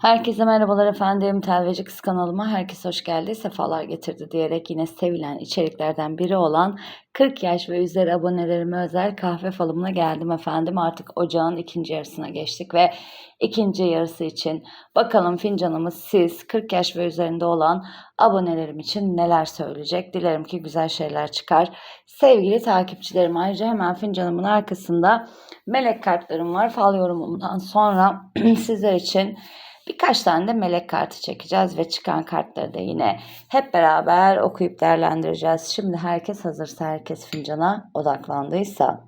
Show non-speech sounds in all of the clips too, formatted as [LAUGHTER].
Herkese merhabalar efendim. Telveci Kız kanalıma herkes hoş geldi, sefalar getirdi diyerek yine sevilen içeriklerden biri olan 40 yaş ve üzeri abonelerime özel kahve falımına geldim efendim. Artık ocağın ikinci yarısına geçtik ve ikinci yarısı için bakalım fincanımız siz 40 yaş ve üzerinde olan abonelerim için neler söyleyecek. Dilerim ki güzel şeyler çıkar. Sevgili takipçilerim ayrıca hemen fincanımın arkasında melek kartlarım var. Fal yorumundan sonra [CLEARS THROAT] sizler için Birkaç tane de melek kartı çekeceğiz ve çıkan kartları da yine hep beraber okuyup değerlendireceğiz. Şimdi herkes hazırsa, herkes fincana odaklandıysa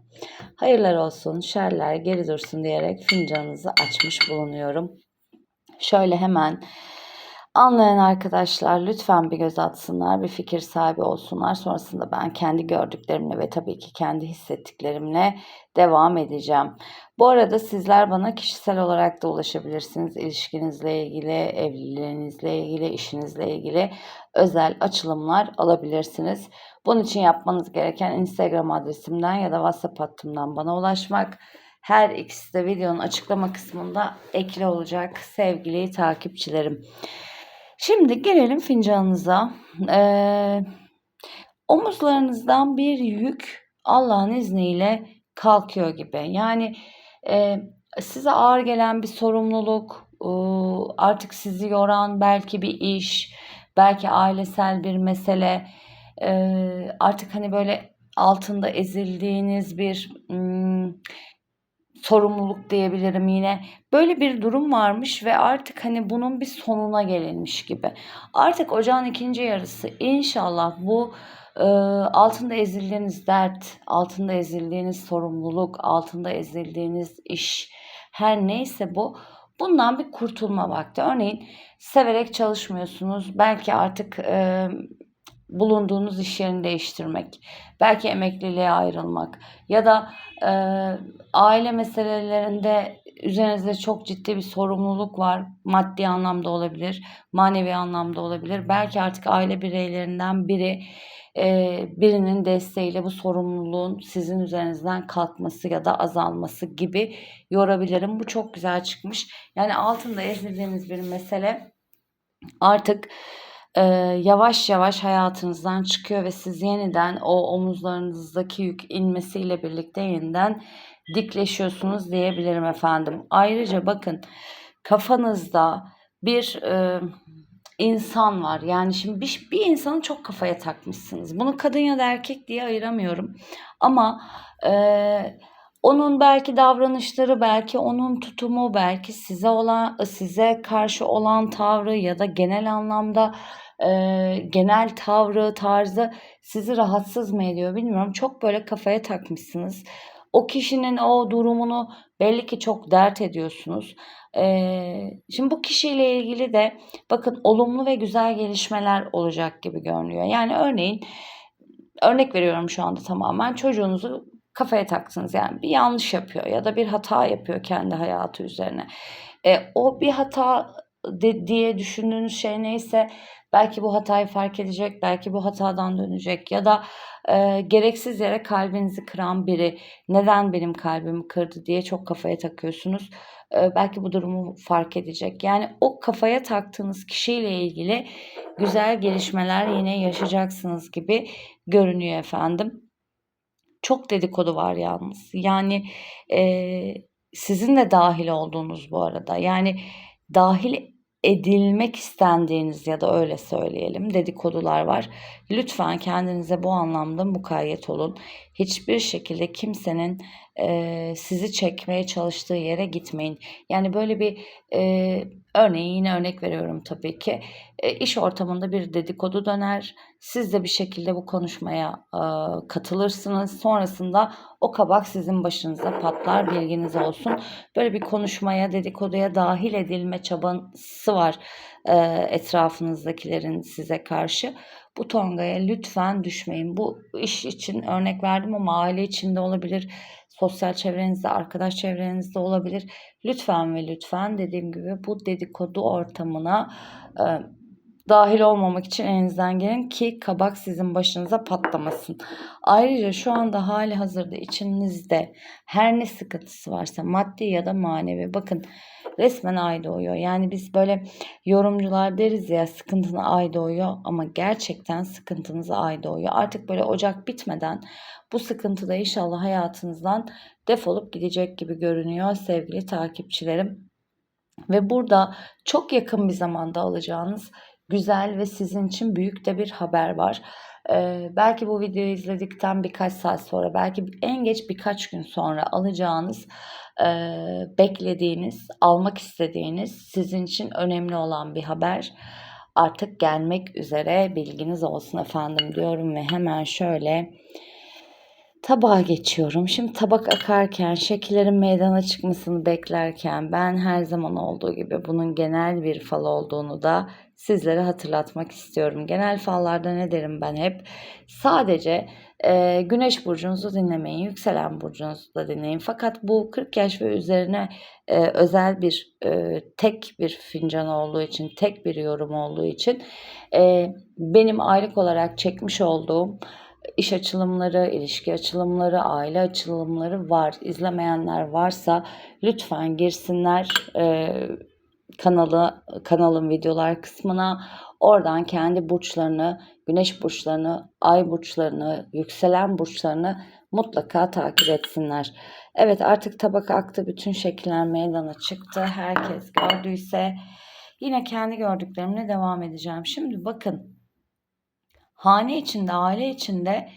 hayırlar olsun, şerler geri dursun diyerek fincanınızı açmış bulunuyorum. Şöyle hemen Anlayan arkadaşlar lütfen bir göz atsınlar, bir fikir sahibi olsunlar. Sonrasında ben kendi gördüklerimle ve tabii ki kendi hissettiklerimle devam edeceğim. Bu arada sizler bana kişisel olarak da ulaşabilirsiniz. İlişkinizle ilgili, evliliğinizle ilgili, işinizle ilgili özel açılımlar alabilirsiniz. Bunun için yapmanız gereken Instagram adresimden ya da WhatsApp hattımdan bana ulaşmak. Her ikisi de videonun açıklama kısmında ekli olacak sevgili takipçilerim. Şimdi gelelim fincanınıza. Ee, omuzlarınızdan bir yük Allah'ın izniyle kalkıyor gibi. Yani e, size ağır gelen bir sorumluluk, e, artık sizi yoran belki bir iş, belki ailesel bir mesele, e, artık hani böyle altında ezildiğiniz bir hmm, sorumluluk diyebilirim yine. Böyle bir durum varmış ve artık hani bunun bir sonuna gelinmiş gibi. Artık ocağın ikinci yarısı inşallah bu e, altında ezildiğiniz dert, altında ezildiğiniz sorumluluk, altında ezildiğiniz iş her neyse bu bundan bir kurtulma vakti. Örneğin severek çalışmıyorsunuz. Belki artık e, bulunduğunuz iş yerini değiştirmek, belki emekliliğe ayrılmak ya da e, aile meselelerinde üzerinizde çok ciddi bir sorumluluk var. Maddi anlamda olabilir, manevi anlamda olabilir. Belki artık aile bireylerinden biri e, birinin desteğiyle bu sorumluluğun sizin üzerinizden kalkması ya da azalması gibi yorabilirim. Bu çok güzel çıkmış. Yani altında ezildiğiniz bir mesele artık e, yavaş yavaş hayatınızdan çıkıyor ve siz yeniden o omuzlarınızdaki yük inmesiyle birlikte yeniden dikleşiyorsunuz diyebilirim efendim. Ayrıca bakın kafanızda bir e, insan var. Yani şimdi bir, bir insanı çok kafaya takmışsınız. Bunu kadın ya da erkek diye ayıramıyorum. Ama e, onun belki davranışları, belki onun tutumu, belki size olan size karşı olan tavrı ya da genel anlamda e, genel tavrı, tarzı sizi rahatsız mı ediyor bilmiyorum. Çok böyle kafaya takmışsınız. O kişinin o durumunu belli ki çok dert ediyorsunuz. Ee, şimdi bu kişiyle ilgili de bakın olumlu ve güzel gelişmeler olacak gibi görünüyor. Yani örneğin örnek veriyorum şu anda tamamen çocuğunuzu kafaya taktınız yani bir yanlış yapıyor ya da bir hata yapıyor kendi hayatı üzerine. E, o bir hata de, diye düşündüğünüz şey neyse belki bu hatayı fark edecek, belki bu hatadan dönecek ya da e, gereksiz yere kalbinizi kıran biri neden benim kalbimi kırdı diye çok kafaya takıyorsunuz. E, belki bu durumu fark edecek. Yani o kafaya taktığınız kişiyle ilgili güzel gelişmeler yine yaşayacaksınız gibi görünüyor efendim. Çok dedikodu var yalnız. Yani e, sizin de dahil olduğunuz bu arada. Yani dahil edilmek istendiğiniz ya da öyle söyleyelim dedikodular var. Lütfen kendinize bu anlamda mukayyet olun. Hiçbir şekilde kimsenin e, sizi çekmeye çalıştığı yere gitmeyin. Yani böyle bir e, örneğin yine örnek veriyorum tabii ki. E, iş ortamında bir dedikodu döner. Siz de bir şekilde bu konuşmaya e, katılırsınız. Sonrasında o kabak sizin başınıza patlar bilginiz olsun. Böyle bir konuşmaya dedikoduya dahil edilme çabası var e, etrafınızdakilerin size karşı. Bu tongaya lütfen düşmeyin. Bu iş için örnek verdim ama aile içinde olabilir, sosyal çevrenizde, arkadaş çevrenizde olabilir. Lütfen ve lütfen dediğim gibi bu dedikodu ortamına e, dahil olmamak için elinizden gelin ki kabak sizin başınıza patlamasın. Ayrıca şu anda hali hazırda içinizde her ne sıkıntısı varsa maddi ya da manevi bakın resmen ay doğuyor. Yani biz böyle yorumcular deriz ya sıkıntına ay doğuyor ama gerçekten sıkıntınıza ay doğuyor. Artık böyle Ocak bitmeden bu sıkıntı da inşallah hayatınızdan defolup gidecek gibi görünüyor sevgili takipçilerim. Ve burada çok yakın bir zamanda alacağınız güzel ve sizin için büyük de bir haber var. Ee, belki bu videoyu izledikten birkaç saat sonra, belki en geç birkaç gün sonra alacağınız, e, beklediğiniz, almak istediğiniz, sizin için önemli olan bir haber artık gelmek üzere. Bilginiz olsun efendim diyorum ve hemen şöyle tabağa geçiyorum. Şimdi tabak akarken, şekillerin meydana çıkmasını beklerken ben her zaman olduğu gibi bunun genel bir fal olduğunu da sizlere hatırlatmak istiyorum. Genel fallarda ne derim ben hep? Sadece e, güneş burcunuzu dinlemeyin, yükselen burcunuzu da dinleyin. Fakat bu 40 yaş ve üzerine e, özel bir e, tek bir fincan olduğu için, tek bir yorum olduğu için e, benim aylık olarak çekmiş olduğum iş açılımları, ilişki açılımları, aile açılımları var. İzlemeyenler varsa lütfen girsinler e, kanalı kanalın videolar kısmına. Oradan kendi burçlarını, güneş burçlarını, ay burçlarını, yükselen burçlarını mutlaka takip etsinler. Evet artık tabak aktı. Bütün şekiller meydana çıktı. Herkes gördüyse yine kendi gördüklerimle devam edeceğim. Şimdi bakın hane içinde, aile içinde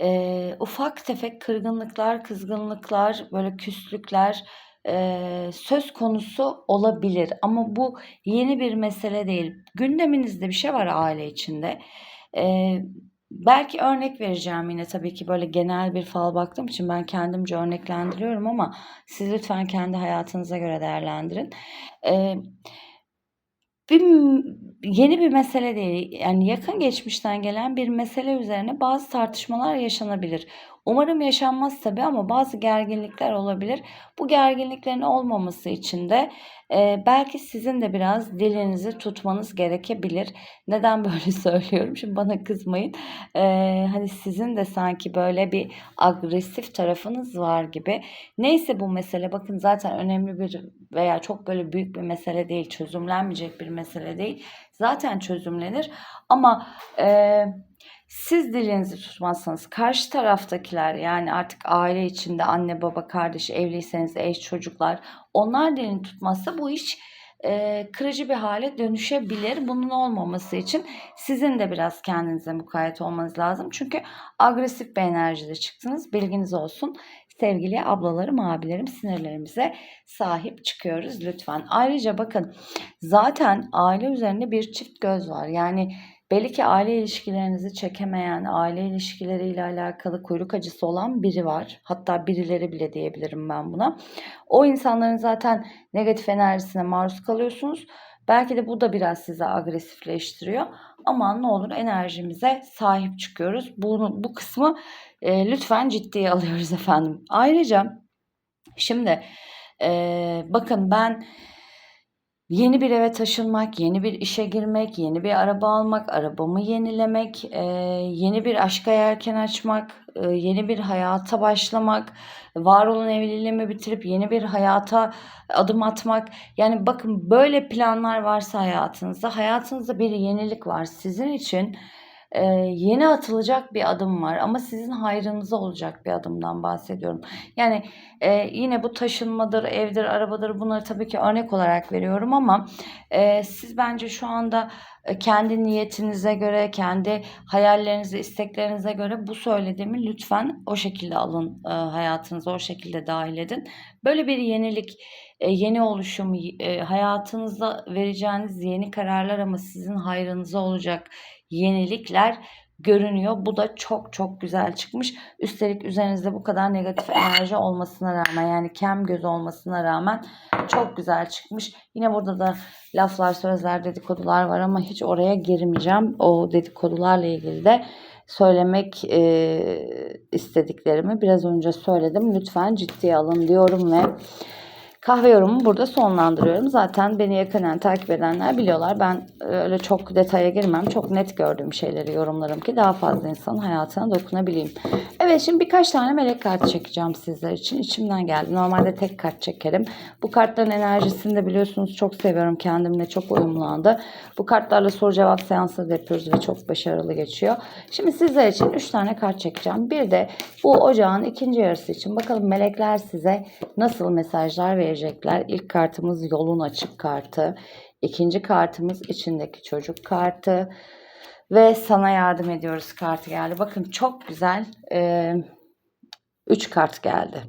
e, ufak tefek kırgınlıklar, kızgınlıklar, böyle küslükler e, söz konusu olabilir. Ama bu yeni bir mesele değil. Gündeminizde bir şey var aile içinde. E, belki örnek vereceğim yine tabii ki böyle genel bir fal baktığım için ben kendimce örneklendiriyorum ama siz lütfen kendi hayatınıza göre değerlendirin. Evet bir yeni bir mesele değil. Yani yakın geçmişten gelen bir mesele üzerine bazı tartışmalar yaşanabilir. Umarım yaşanmaz tabii ama bazı gerginlikler olabilir. Bu gerginliklerin olmaması için de e, belki sizin de biraz dilinizi tutmanız gerekebilir. Neden böyle [LAUGHS] söylüyorum? Şimdi bana kızmayın. E, hani sizin de sanki böyle bir agresif tarafınız var gibi. Neyse bu mesele bakın zaten önemli bir veya çok böyle büyük bir mesele değil. Çözümlenmeyecek bir mesele değil. Zaten çözümlenir ama... E, siz dilinizi tutmazsanız karşı taraftakiler yani artık aile içinde anne baba kardeş evliyseniz eş çocuklar onlar dilini tutmazsa bu iş e, kırıcı bir hale dönüşebilir. Bunun olmaması için sizin de biraz kendinize mukayyet olmanız lazım. Çünkü agresif bir enerjide çıktınız. Bilginiz olsun. Sevgili ablalarım, abilerim sinirlerimize sahip çıkıyoruz lütfen. Ayrıca bakın zaten aile üzerinde bir çift göz var. Yani Belli ki aile ilişkilerinizi çekemeyen, aile ilişkileriyle alakalı kuyruk acısı olan biri var. Hatta birileri bile diyebilirim ben buna. O insanların zaten negatif enerjisine maruz kalıyorsunuz. Belki de bu da biraz sizi agresifleştiriyor. Ama ne olur enerjimize sahip çıkıyoruz. Bunu, bu kısmı e, lütfen ciddiye alıyoruz efendim. Ayrıca şimdi e, bakın ben Yeni bir eve taşınmak, yeni bir işe girmek, yeni bir araba almak, arabamı yenilemek, e, yeni bir aşka yelken açmak, e, yeni bir hayata başlamak, var olan evliliğimi bitirip yeni bir hayata adım atmak. Yani bakın böyle planlar varsa hayatınızda, hayatınızda bir yenilik var. Sizin için e, yeni atılacak bir adım var ama sizin hayrınıza olacak bir adımdan bahsediyorum. Yani e, yine bu taşınmadır, evdir, arabadır bunları tabii ki örnek olarak veriyorum ama e, siz bence şu anda kendi niyetinize göre, kendi hayallerinize, isteklerinize göre bu söylediğimi lütfen o şekilde alın e, hayatınıza, o şekilde dahil edin. Böyle bir yenilik, e, yeni oluşum, e, hayatınızda vereceğiniz yeni kararlar ama sizin hayrınıza olacak yenilikler görünüyor. Bu da çok çok güzel çıkmış. Üstelik üzerinizde bu kadar negatif enerji olmasına rağmen yani kem göz olmasına rağmen çok güzel çıkmış. Yine burada da laflar, sözler, dedikodular var ama hiç oraya girmeyeceğim. O dedikodularla ilgili de söylemek e, istediklerimi biraz önce söyledim. Lütfen ciddiye alın diyorum ve Kahve yorumumu burada sonlandırıyorum. Zaten beni yakından takip edenler biliyorlar. Ben e, öyle çok detaya girmem. Çok net gördüğüm şeyleri yorumlarım ki daha fazla insanın hayatına dokunabileyim. Evet. Şimdi birkaç tane melek kartı çekeceğim sizler için. İçimden geldi. Normalde tek kart çekerim. Bu kartların enerjisini de biliyorsunuz çok seviyorum. Kendimle çok uyumlandı. Bu kartlarla soru cevap seansları da yapıyoruz ve çok başarılı geçiyor. Şimdi sizler için 3 tane kart çekeceğim. Bir de bu ocağın ikinci yarısı için bakalım melekler size nasıl mesajlar verecekler. İlk kartımız yolun açık kartı. İkinci kartımız içindeki çocuk kartı. Ve sana yardım ediyoruz kartı geldi. Bakın çok güzel. Ee, üç kart geldi.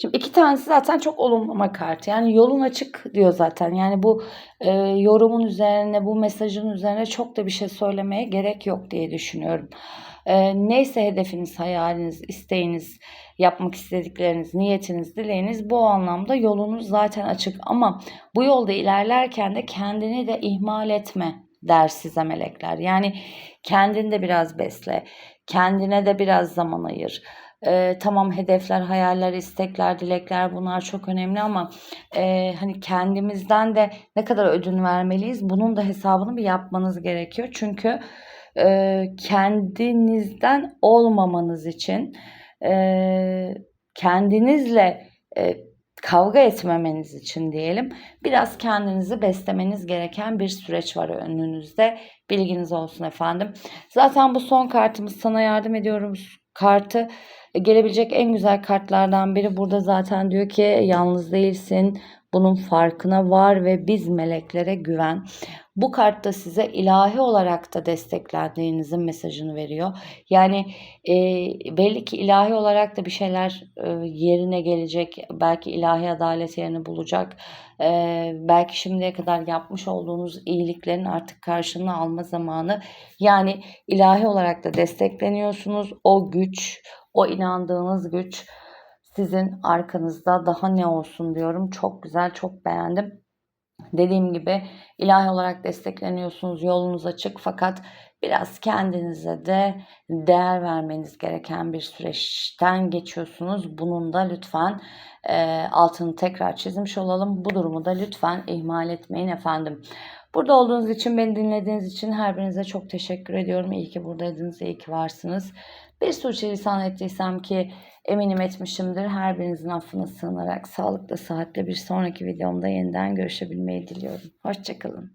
Şimdi iki tanesi zaten çok olumlama kartı. Yani yolun açık diyor zaten. Yani bu e, yorumun üzerine, bu mesajın üzerine çok da bir şey söylemeye gerek yok diye düşünüyorum. E, neyse hedefiniz, hayaliniz, isteğiniz, yapmak istedikleriniz, niyetiniz, dileğiniz bu anlamda yolunuz zaten açık. Ama bu yolda ilerlerken de kendini de ihmal etme der size melekler. Yani kendini de biraz besle. Kendine de biraz zaman ayır. Ee, tamam hedefler, hayaller, istekler, dilekler bunlar çok önemli ama e, hani kendimizden de ne kadar ödün vermeliyiz bunun da hesabını bir yapmanız gerekiyor. Çünkü e, kendinizden olmamanız için e, kendinizle e, kavga etmemeniz için diyelim biraz kendinizi beslemeniz gereken bir süreç var önünüzde. Bilginiz olsun efendim. Zaten bu son kartımız sana yardım ediyoruz kartı e, gelebilecek en güzel kartlardan biri. Burada zaten diyor ki yalnız değilsin. Bunun farkına var ve biz meleklere güven. Bu kart da size ilahi olarak da desteklendiğinizin mesajını veriyor. Yani e, belli ki ilahi olarak da bir şeyler e, yerine gelecek. Belki ilahi adalet yerini bulacak. E, belki şimdiye kadar yapmış olduğunuz iyiliklerin artık karşılığını alma zamanı. Yani ilahi olarak da destekleniyorsunuz. O güç, o inandığınız güç sizin arkanızda daha ne olsun diyorum. Çok güzel, çok beğendim. Dediğim gibi ilahi olarak destekleniyorsunuz. Yolunuz açık fakat biraz kendinize de değer vermeniz gereken bir süreçten geçiyorsunuz. Bunun da lütfen e, altını tekrar çizmiş olalım. Bu durumu da lütfen ihmal etmeyin efendim. Burada olduğunuz için, beni dinlediğiniz için her birinize çok teşekkür ediyorum. İyi ki buradaydınız, iyi ki varsınız. Bir suçu ettiysem ki eminim etmişimdir. Her birinizin affına sığınarak sağlıklı, sıhhatle bir sonraki videomda yeniden görüşebilmeyi diliyorum. Hoşçakalın.